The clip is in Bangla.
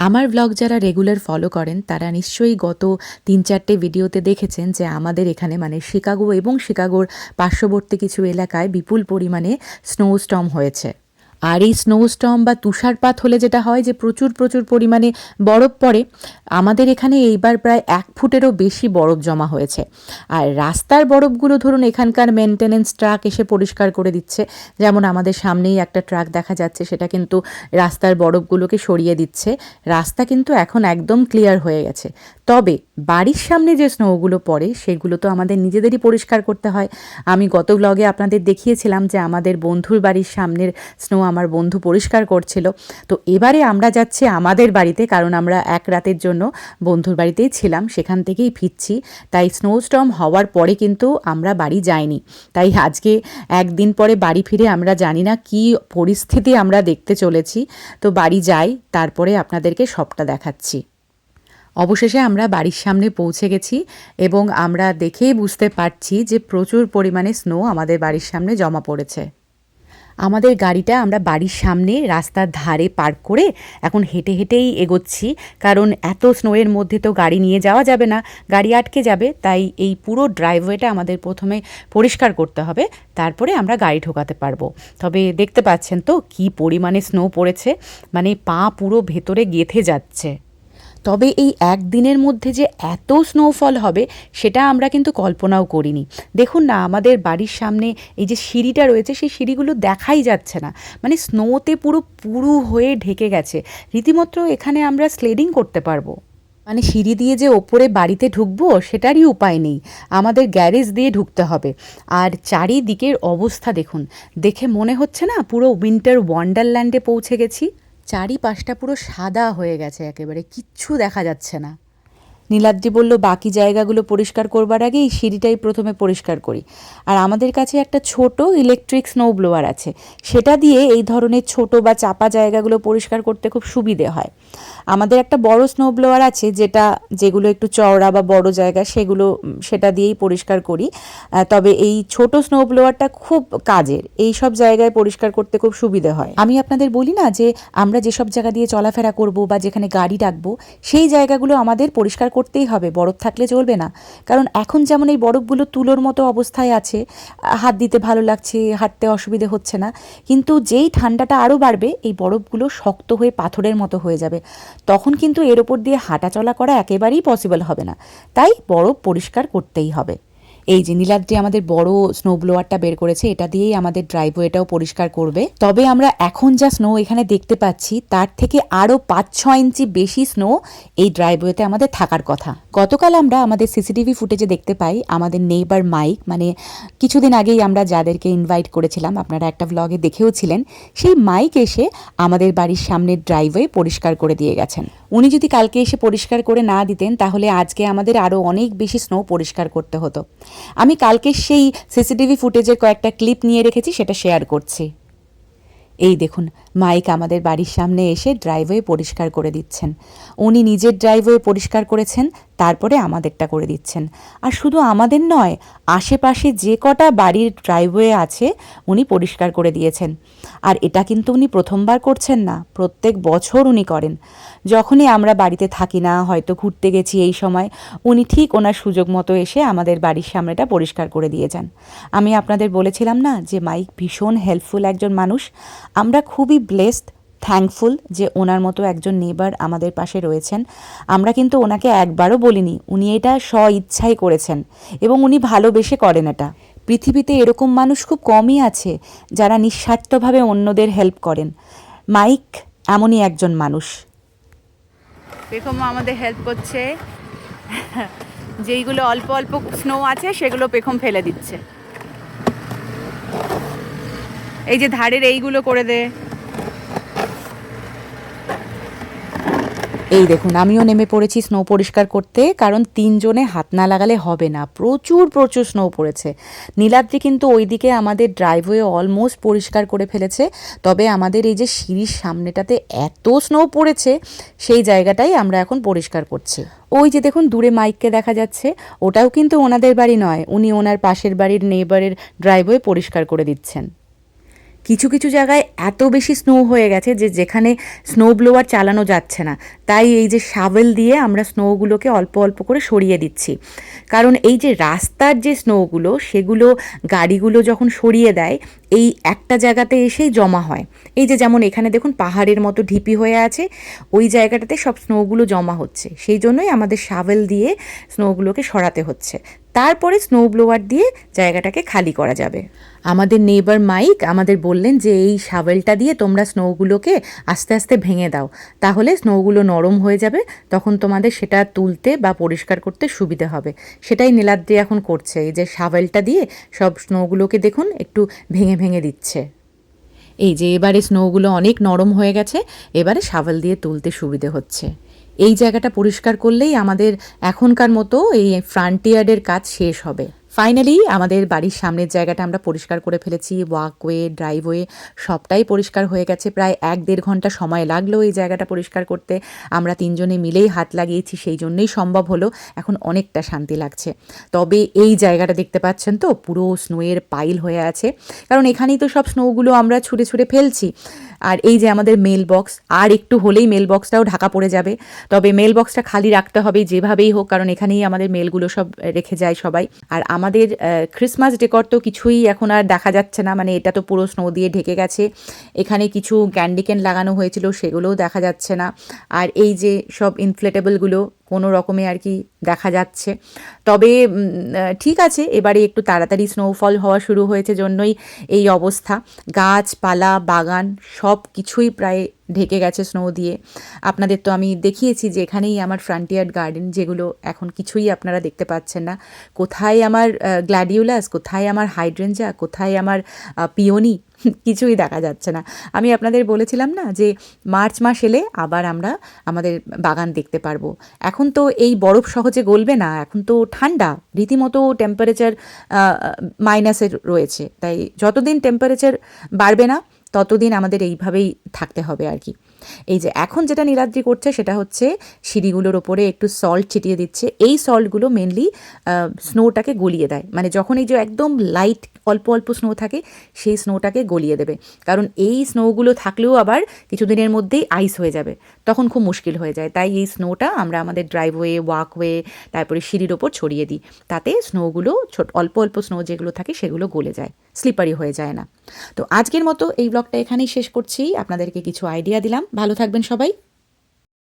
আমার ব্লগ যারা রেগুলার ফলো করেন, তারা নিশ্চয়ই গত তিন চারটে ভিডিওতে দেখেছেন যে আমাদের এখানে মানে শিকাগো এবং শিকাগোর পার্শ্ববর্তী কিছু এলাকায় বিপুল পরিমাণে স্নো স্টর্ম হয়েছে। আর এই স্নো স্টর্ম বা তুষারপাত হলে যেটা হয় যে প্রচুর প্রচুর পরিমাণে বরফ পড়ে, আমাদের এখানে এইবার প্রায় এক ফুটেরও বেশি বরফ জমা হয়েছে। আর রাস্তার বরফগুলো ধরুন এখানকার মেনটেনেন্স ট্রাক এসে পরিষ্কার করে দিচ্ছে। যেমন আমাদের সামনেই একটা ট্রাক দেখা যাচ্ছে, সেটা কিন্তু রাস্তার বরফগুলোকে সরিয়ে দিচ্ছে। রাস্তা কিন্তু এখন একদম ক্লিয়ার হয়ে গেছে। তবে বাড়ির সামনে যে স্নোগুলো পড়ে, সেগুলো তো আমাদের নিজেদেরই পরিষ্কার করতে হয়। আমি গত ব্লগে আপনাদের দেখিয়েছিলাম যে আমাদের বন্ধুর বাড়ির সামনের স্নো আমার বন্ধু পরিষ্কার করছিল। তো এবারে আমরা যাচ্ছি আমাদের বাড়িতে, কারণ আমরা এক রাতের জন্য বন্ধুর বাড়িতেই ছিলাম, সেখান থেকেই ফিরছি। তাই স্নোস্টর্ম হওয়ার পরে কিন্তু আমরা বাড়ি যাইনি। তাই আজকে একদিন পরে বাড়ি ফিরে আমরা জানি না কি পরিস্থিতি আমরা দেখতে চলেছি। তো বাড়ি যাই, তারপরে আপনাদেরকে সবটা দেখাচ্ছি। অবশেষে আমরা বাড়ির সামনে পৌঁছে গেছি এবং আমরা দেখেই বুঝতে পারছি যে প্রচুর পরিমাণে স্নো আমাদের বাড়ির সামনে জমা পড়েছে। আমাদের গাড়িটা আমরা বাড়ির সামনে রাস্তার ধারে পার্ক করে এখন হেঁটে হেঁটেই এগোচ্ছি, কারণ এত স্নোয়ের মধ্যে তো গাড়ি নিয়ে যাওয়া যাবে না, গাড়ি আটকে যাবে, তাই এই পুরো ড্রাইভওয়েটা আমাদের প্রথমে পরিষ্কার করতে হবে, তারপরে আমরা গাড়ি ঢোকাতে পারব। তবে দেখতে পাচ্ছেন তো কি পরিমাণে স্নো পড়েছে মানে পা পুরো ভেতরে গেথে যাচ্ছে। তবে এই একদিনের মধ্যে যে এত স্নোফল হবে, সেটা আমরা কিন্তু কল্পনাও করিনি। দেখুন না, আমাদের বাড়ির সামনে এই যে সিঁড়িটা রয়েছে, সেই সিঁড়িগুলো দেখাই যাচ্ছে না। মানে স্নোতে পুরো পুরু হয়ে ঢেকে গেছে। রীতিমতো এখানে আমরা স্লেডিং করতে পারব। মানে সিঁড়ি দিয়ে যে ওপরে বাড়িতে ঢুকবো, সেটারই উপায় নেই। আমাদের গ্যারেজ দিয়ে ঢুকতে হবে। আর চারিদিকের অবস্থা দেখুন। দেখে মনে হচ্ছে না পুরো উইন্টার ওয়ান্ডারল্যান্ডে পৌঁছে গেছি? চারিপাশটা পুরো সাদা হয়ে গেছে একেবারে কিচ্ছু দেখা যাচ্ছে না। নীলাদ্রি বলল, বাকি জায়গাগুলো পরিষ্কার করবার আগে এই সিঁড়িটাই প্রথমে পরিষ্কার করি। আর আমাদের কাছে একটা ছোট ইলেকট্রিক স্নো ব্লোয়ার আছে। সেটা দিয়ে এই ধরনের ছোট বা চাপা জায়গাগুলো পরিষ্কার করতে খুব সুবিধে হয়। আমাদের একটা বড় স্নো ব্লোয়ার আছে, যেটা, যেগুলো একটু চওড়া বা বড় জায়গা, সেগুলো, সেটা দিয়েই পরিষ্কার করি। তবে এই ছোট স্নো ব্লোয়ারটা খুব কাজের। এই সব জায়গায় পরিষ্কার করতে খুব সুবিধে হয়। আমি আপনাদের বলি না যে, আমরা যেসব জায়গা দিয়ে চলাফেরা করব বা যেখানে গাড়ি রাখব সেই জায়গাগুলো আমাদের পরিষ্কার করতেই হবে, বরফ থাকলে চলবে না। কারণ এখন যেমন এই বরফগুলো তুলোর মতো অবস্থায় আছে, হাত দিতে ভালো লাগছে, হাঁটতে অসুবিধে হচ্ছে না, কিন্তু যেই ঠান্ডাটা আরও বাড়বে, এই বরফগুলো শক্ত হয়ে পাথরের মতো হয়ে যাবে। তখন কিন্তু এর ওপর দিয়ে হাঁটা চলা করা একেবারেই পসিবল হবে না। তাই বরফ পরিষ্কার করতেই হবে। এই যে নীলাদ্রি আমাদের বড় স্নো ব্লোয়ারটা বের করেছে, এটা দিয়েই আমাদের ড্রাইভওয়েটাও পরিষ্কার করবে। তবে আমরা এখন যা স্নো এখানে দেখতে পাচ্ছি, তার থেকে আরও পাঁচ ছ ইঞ্চি বেশি স্নো এই ড্রাইভওয়েতে আমাদের থাকার কথা। গতকাল আমরা আমাদের সিসিটিভি ফুটেজে দেখতে পাই, আমাদের নেইবার মাইক মানে কিছুদিন আগেই আমরা যাদেরকে ইনভাইট করেছিলাম, আপনারা একটা ব্লগে দেখেও ছিলেন, সেই মাইক এসে আমাদের বাড়ির সামনের ড্রাইভওয়ে পরিষ্কার করে দিয়ে গেছেন। উনি যদি কালকে এসে পরিষ্কার করে না দিতেন, তাহলে আজকে আমাদের আরও অনেক বেশি স্নো পরিষ্কার করতে হতো। আমি কালকে সেই সিসিটিভি ফুটেজের কয়েকটা ক্লিপ নিয়ে রেখেছি সেটা শেয়ার করছি। এই দেখুন মাইক আমাদের বাড়ির সামনে এসে ড্রাইভওয়ে পরিষ্কার করে দিচ্ছেন। উনি নিজের ড্রাইভওয়ে পরিষ্কার করেছেন, তারপরে আমাদেরটা করে দিচ্ছেন। আর শুধু আমাদের নয়, আশেপাশে যে কটা বাড়ির ড্রাইভওয়ে আছে, উনি পরিষ্কার করে দিয়েছেন। আর এটা কিন্তু উনি প্রথমবার করছেন না, প্রত্যেক বছর উনি করেন। যখনই আমরা বাড়িতে থাকি না, হয়তো ঘুরতে গেছি এই সময়, উনি ঠিক ওনার সুযোগ মতো এসে আমাদের বাড়ির সামনেটা পরিষ্কার করে দিয়ে যান। আমি আপনাদের বলেছিলাম না যে মাইক ভীষণ হেল্পফুল একজন মানুষ। আমরা খুবই ব্লেসড থ্যাঙ্কফুল যে ওনার মতো একজন নেবার আমাদের পাশে রয়েছেন। আমরা কিন্তু ওনাকে একবারও বলিনি, উনি এটা স্ব ইচ্ছাই করেছেন এবং উনি ভালোবেসে করেন এটা। পৃথিবীতে এরকম মানুষ খুব কমই আছে যারা নিঃস্বার্থভাবে অন্যদের হেল্প করেন। মাইক এমনই একজন মানুষ। পেখমও আমাদের হেল্প করছে। যেইগুলো অল্প অল্প স্নো আছে, সেগুলো পেখম ফেলে দিচ্ছে। এই যে ধারের এইগুলো করে দে। এই দেখুন, আমিও নেমে পড়েছি স্নো পরিষ্কার করতে, কারণ তিনজনে হাত না লাগালে হবে না। প্রচুর প্রচুর স্নো পড়েছে। নীলাদ্রি কিন্তু ওইদিকে আমাদের ড্রাইভওয়ে অলমোস্ট পরিষ্কার করে ফেলেছে। তবে আমাদের এই যে সিঁড়ির সামনেটাতে এত স্নো পড়েছে, সেই জায়গাটাই আমরা এখন পরিষ্কার করছি। ওই যে দেখুন, দূরে মাইককে দেখা যাচ্ছে। ওটাও কিন্তু ওনাদের বাড়ি নয়, উনি ওনার পাশের বাড়ির নেবারের ড্রাইভওয়ে পরিষ্কার করে দিচ্ছেন। কিছু কিছু জায়গায় এত বেশি স্নো হয়ে গেছে যে যেখানে স্নো ব্লোয়ার চালানো যাচ্ছে না। তাই এই যে শাভেল দিয়ে আমরা স্নোগুলোকে অল্প অল্প করে সরিয়ে দিচ্ছি। কারণ এই যে রাস্তার যে স্নোগুলো সেগুলো গাড়িগুলো যখন সরিয়ে দেয়, এই একটা জায়গাতে এসেই জমা হয়। এই যে যেমন এখানে দেখুন পাহাড়ের মতো ঢিপি হয়ে আছে, ওই জায়গাটাতে সব স্নোগুলো জমা হচ্ছে। সেই জন্যই আমাদের শাভেল দিয়ে স্নোগুলোকে সরাতে হচ্ছে। তারপরে স্নো ব্লোয়ার দিয়ে জায়গাটাকে খালি করা যাবে। আমাদের নেইবার মাইক আমাদের বললেন যে, এই শাভেলটা দিয়ে তোমরা স্নোগুলোকে আস্তে আস্তে ভেঙে দাও, তাহলে স্নোগুলো নরম হয়ে যাবে, তখন তোমাদের সেটা তুলতে বা পরিষ্কার করতে সুবিধে হবে। সেটাই নীলাদ্রি এখন করছে, এই যে শাভেলটা দিয়ে সব স্নোগুলোকে দেখুন, একটু ভেঙে ভেঙে দিচ্ছে। এই যে এবারে স্নোগুলো অনেক নরম হয়ে গেছে, এবারে শাভেল দিয়ে তুলতে সুবিধে হচ্ছে। এই জায়গাটা পরিষ্কার করলেই আমাদের এখনকার মতো এই ফ্রান্টিয়ার্ডের কাজ শেষ হবে। ফাইনালি আমাদের বাড়ির সামনের জায়গাটা আমরা পরিষ্কার করে ফেলেছি। ওয়াকওয়ে ড্রাইভওয়ে সবটাই পরিষ্কার হয়ে গেছে। প্রায় এক দেড় ঘণ্টা সময় লাগল এই জায়গাটা পরিষ্কার করতে। আমরা তিনজনে মিলেই হাত লাগিয়েছি, সেই জন্যই সম্ভব হলো। এখন অনেকটা শান্তি লাগছে। তবে এই জায়গাটা দেখতে পাচ্ছেন তো, পুরো স্নোয়ের পাইল হয়ে আছে। কারণ এখানেই তো সব স্নোগুলো আমরা ছুঁড়ে ছুঁড়ে ফেলছি। আর এই যে আমাদের মেল বক্স আর একটু হলেই মেল বক্সটাও ঢাকা পড়ে যাবে। তবে মেল বক্সটা খালি রাখতে হবে যেভাবেই হোক, কারণ এখানেই আমাদের মেলগুলো সব রেখে যায় সবাই। আর আমাদের ক্রিসমাস ডেকর তো কিছুই এখন আর দেখা যাচ্ছে না। মানে এটা তো পুরো স্নো দিয়ে ঢেকে গেছে। এখানে কিছু ক্যান্ডিকেন লাগানো হয়েছিল, সেগুলোও দেখা যাচ্ছে না। আর এই যে সব ইনফ্লেটেবলগুলো কোনো রকমে আর কি দেখা যাচ্ছে। তবে ঠিক আছে, এবারে একটু তাড়াতাড়ি স্নোফল হওয়া শুরু হয়েছে জন্যই এই অবস্থা। গাছপালা, বাগান সব কিছুই প্রায় ঢেকে গেছে স্নো দিয়ে। আপনাদের তো আমি দেখিয়েছি যে এখানেই আমার ফ্রান্টিয়ার্ড গার্ডেন যেগুলো এখন কিছুই আপনারা দেখতে পাচ্ছেন না। কোথায় আমার গ্ল্যাডিউলাস কোথায় আমার হাইড্রেঞ্জা কোথায় আমার পিওনি কিছুই দেখা যাচ্ছে না। আমি আপনাদের বলেছিলাম না যে মার্চ মাস এলে আবার আমরা আমাদের বাগান দেখতে পারব। এখন তো এই বরফ সহজে গলবে না, এখন তো ঠান্ডা, রীতিমতো টেম্পারেচার মাইনাসের রয়েছে। তাই যতদিন টেম্পারেচার বাড়বে না, ততদিন আমাদের এইভাবেই থাকতে হবে আর কি। এই যে এখন যেটা নীলাদ্রি করছে সেটা হচ্ছে সিঁড়িগুলোর ওপরে একটু সল্ট ছিটিয়ে দিচ্ছে। এই সল্টগুলো মেনলি স্নোটাকে গলিয়ে দেয়। মানে যখন এই যে একদম লাইট অল্প অল্প স্নো থাকে, সেই স্নোটাকে গলিয়ে দেবে। কারণ এই স্নোগুলো থাকলেও আবার কিছুদিনের মধ্যেই আইস হয়ে যাবে। তখন খুব মুশকিল হয়ে যায়। তাই এই স্নোটা আমরা আমাদের ড্রাইভওয়ে ওয়াকওয়ে তারপরে সিঁড়ির ওপর ছড়িয়ে দিই। তাতে স্নোগুলো ছোট, অল্প অল্প স্নো যেগুলো থাকে সেগুলো গলে যায়। স্লিপারি হয়ে যায় না। তো আজকের মতো এই ব্লগটা এখানেই শেষ করছি। আপনাদেরকে কিছু আইডিয়া দিলাম। ভালো থাকবেন সবাই।